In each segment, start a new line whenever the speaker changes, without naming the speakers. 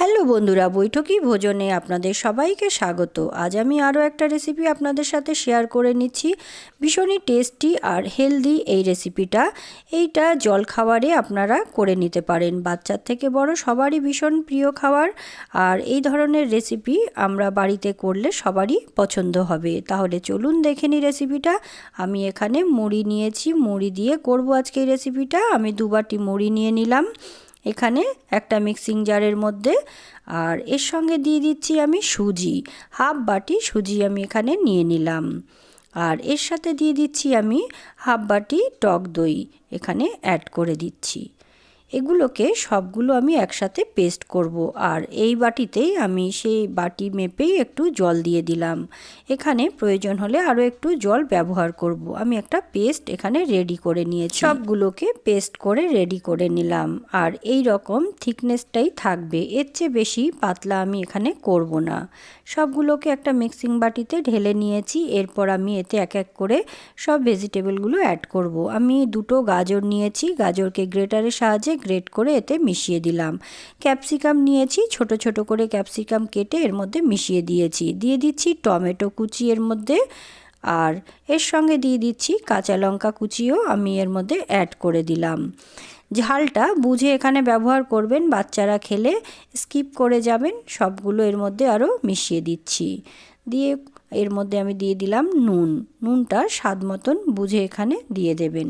Hello বন্ধুরা, বৈঠকি ভোজনে আপনাদের সবাইকে স্বাগত। আজ আমি আরও একটা রেসিপি আপনাদের সাথে শেয়ার করে নিচ্ছি। ভীষণই টেস্টি আর হেলদি এই রেসিপিটা এইটা জল খাবারে আপনারা করে নিতে পারেন। বাচ্চার থেকে বড় সবারই ভীষণ প্রিয় খাবার। আর এই ধরনের রেসিপি আমরা বাড়িতে করলে সবারই পছন্দ হবে। তাহলে চলুন দেখে নিই রেসিপিটা আমি এখানে মুড়ি নিয়েছি। মুড়ি দিয়ে করব আজকে এই রেসিপিটা আমি দুবাটি মুড়ি নিয়ে নিলাম। এখানে একটা মিক্সিং জারের মধ্যে। আর এর সঙ্গে দিয়ে দিচ্ছি আমি সুজি হাফ বাটি সুজি আমি এখানে নিয়ে নিলাম। আর এর সাথে দিয়ে দিচ্ছি আমি হাফ বাটি টক দই এখানে অ্যাড করে দিচ্ছি। এগুলোকে সবগুলো আমি একসাথে পেস্ট করব। আর এই বাটিতেই আমি সেই বাটি মেপেই একটু জল দিয়ে দিলাম। এখানে প্রয়োজন হলে আরও একটু জল ব্যবহার করব। আমি একটা পেস্ট এখানে রেডি করে নিয়েছি। সবগুলোকে পেস্ট করে রেডি করে নিলাম। আর এই রকম থিকনেসটাই থাকবে। এর চেয়ে বেশি পাতলা আমি এখানে করব না। সবগুলোকে একটা মিক্সিং বাটিতে ঢেলে নিয়েছি। এরপর আমি এতে এক এক করে সব ভেজিটেবলগুলো অ্যাড করব। আমি দুটো গাজর নিয়েছি। গাজরকে গ্রেটারের সাহায্যে গ্রেট করে এতে মিশিয়ে দিলাম। ক্যাপসিকাম নিয়েছি, ছোট ছোট করে ক্যাপসিকাম কেটে এর মধ্যে মিশিয়ে দিয়েছি। দিয়ে দিচ্ছি টমেটো কুচি এর মধ্যে আর এর সঙ্গে দিয়ে দিচ্ছি কাঁচা লঙ্কা কুচিও আমি এর মধ্যে অ্যাড করে দিলাম। ঝালটা বুঝে এখানে ব্যবহার করবেন, বাচ্চারা খেলে স্কিপ করে যাবেন, সবগুলো এর মধ্যে আরও মিশিয়ে দিচ্ছি। দিয়ে এর মধ্যে আমি দিয়ে দিলাম নুন। নুনটা স্বাদ মতন বুঝে এখানে দিয়ে দেবেন।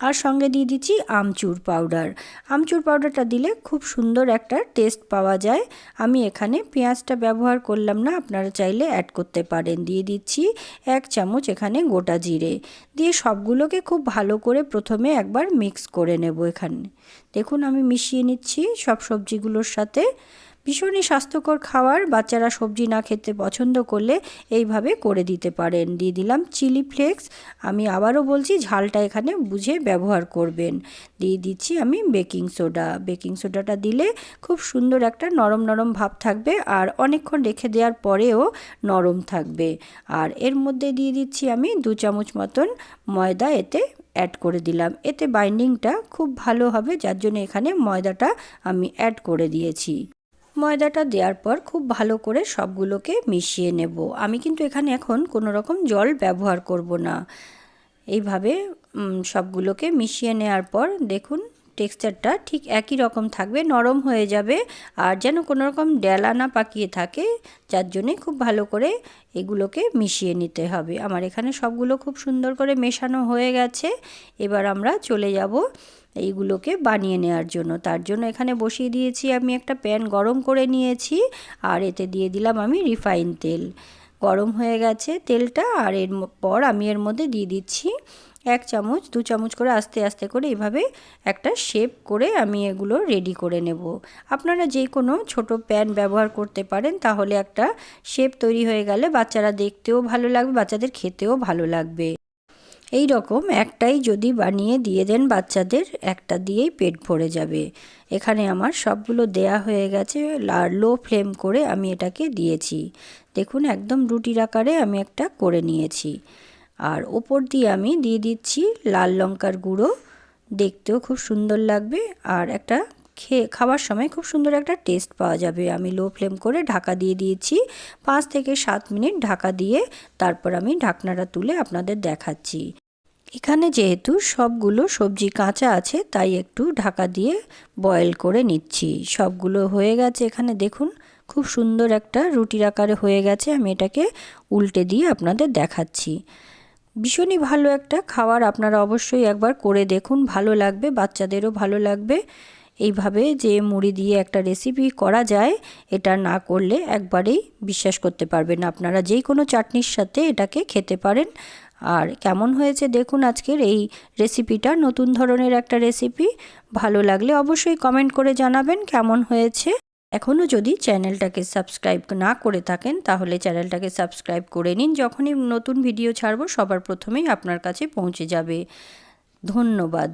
আর সঙ্গে দিয়ে দিচ্ছি আমচুর পাউডার। আমচুর পাউডারটা দিলে খুব সুন্দর একটা টেস্ট পাওয়া যায়। আমি এখানে পেঁয়াজটা ব্যবহার করলাম না, আপনারা চাইলে অ্যাড করতে পারেন। দিয়ে দিচ্ছি এক চামচ এখানে গোটা জিরে। দিয়ে সবগুলোকে খুব ভালো করে প্রথমে একবার মিক্স করে নেব এখানে। দেখুন আমি মিশিয়ে নিচ্ছি সব সবজিগুলোর সাথে। ভীষণই স্বাস্থ্যকর খাবার। বাচ্চারা সবজি না খেতে পছন্দ করলে এইভাবে করে দিতে পারেন। দিয়ে দিলাম চিলি ফ্লেক্স। আমি আবারও বলছি, ঝালটা এখানে বুঝে ব্যবহার করবেন। দিয়ে দিচ্ছি আমি বেকিং সোডা। বেকিং সোডাটা দিলে খুব সুন্দর একটা নরম নরম ভাব থাকবে আর অনেকক্ষণ রেখে দেওয়ার পরেও নরম থাকবে। আর এর মধ্যে দিয়ে দিচ্ছি আমি দু চামচ মতন ময়দা এতে অ্যাড করে দিলাম। এতে বাইন্ডিংটা খুব ভালো হবে, যার জন্য এখানে ময়দাটা আমি অ্যাড করে দিয়েছি। ময়দাটা দেওয়ার পর খুব ভালো করে সবগুলোকে মিশিয়ে নেব। আমি কিন্তু এখানে এখন কোনো রকম জল ব্যবহার করব না। এইভাবে সবগুলোকে মিশিয়ে নেওয়ার পর দেখুন, টেক্সচারটা ঠিক একই রকম থাকবে, নরম হয়ে যাবে আর যেন কোনো রকম ডেলা না পাকিয়ে থাকে, যার জন্যে খুব ভালো করে এগুলোকে মিশিয়ে নিতে হবে। আমার এখানে সবগুলো খুব সুন্দর করে মেশানো হয়ে গেছে। এবার আমরা চলে যাব এইগুলোকে বানিয়ে নেওয়ার জন্য। তার জন্য এখানে বসিয়ে দিয়েছি আমি একটা প্যান গরম করে নিয়েছি আর এতে দিয়ে দিলাম আমি রিফাইন তেল। গরম হয়ে গেছে তেলটা আর এর পর আমি এর মধ্যে দিয়ে দিচ্ছি এক চামচ, দু চামচ করে আস্তে আস্তে করে এভাবে একটা শেপ করে আমি এগুলো রেডি করে নেব। আপনারা যে কোনো ছোট প্যান ব্যবহার করতে পারেন, তাহলে একটা শেপ তৈরি হয়ে গেলে বাচ্চারা দেখতেও ভালো লাগবে, বাচ্চাদের খেতেও ভালো লাগবে। এই রকম একটাই যদি বানিয়ে দিয়ে দেন বাচ্চাদের, একটা দিয়েই পেট ভরে যাবে। এখানে আমার সবগুলো দেয়া হয়ে গেছে লো ফ্লেম করে আমি এটাকে দিয়েছি। দেখুন, একদম রুটির আকারে আমি একটা করে নিয়েছি। আর ওপর দিয়ে আমি দিয়ে দিচ্ছি লাল লঙ্কার গুঁড়ো। দেখতেও খুব সুন্দর লাগবে। আর একটা খেয়ে খাবার সময় খুব সুন্দর একটা টেস্ট পাওয়া যাবে। আমি লো ফ্লেম করে ঢাকা দিয়ে দিয়েছি। পাঁচ থেকে সাত মিনিট ঢাকা দিয়ে তারপর আমি ঢাকনাটা তুলে আপনাদের দেখাচ্ছি। এখানে যেহেতু সবগুলো সবজি কাঁচা আছে, তাই একটু ঢাকা দিয়ে বয়েল করে নিচ্ছি। সবগুলো হয়ে গেছে এখানে দেখুন, খুব সুন্দর একটা রুটির আকারে হয়ে গেছে। আমি এটাকে উল্টে দিয়ে আপনাদের দেখাচ্ছি। ভীষণই ভালো একটা খাবার আপনারা অবশ্যই একবার করে দেখুন, ভালো লাগবে, বাচ্চাদেরও ভালো লাগবে। এইভাবে যে মুড়ি দিয়ে একটা রেসিপি করা যায়, এটা না করলে একবারেই বিশ্বাস করতে পারবেন আপনারা যেই কোনো চাটনির সাথে এটাকে খেতে পারেন। আর কেমন হয়েছে দেখুন আজকের এই রেসিপিটা নতুন ধরনের একটা রেসিপি ভালো লাগলে অবশ্যই কমেন্ট করে জানাবেন কেমন হয়েছে। এখনও যদি চ্যানেলটাকে সাবস্ক্রাইব না করে থাকেন, তাহলে চ্যানেলটাকে সাবস্ক্রাইব করে নিন। যখনই নতুন ভিডিও ছাড়বো, সবার প্রথমেই আপনার কাছে পৌঁছে যাবে। ধন্যবাদ।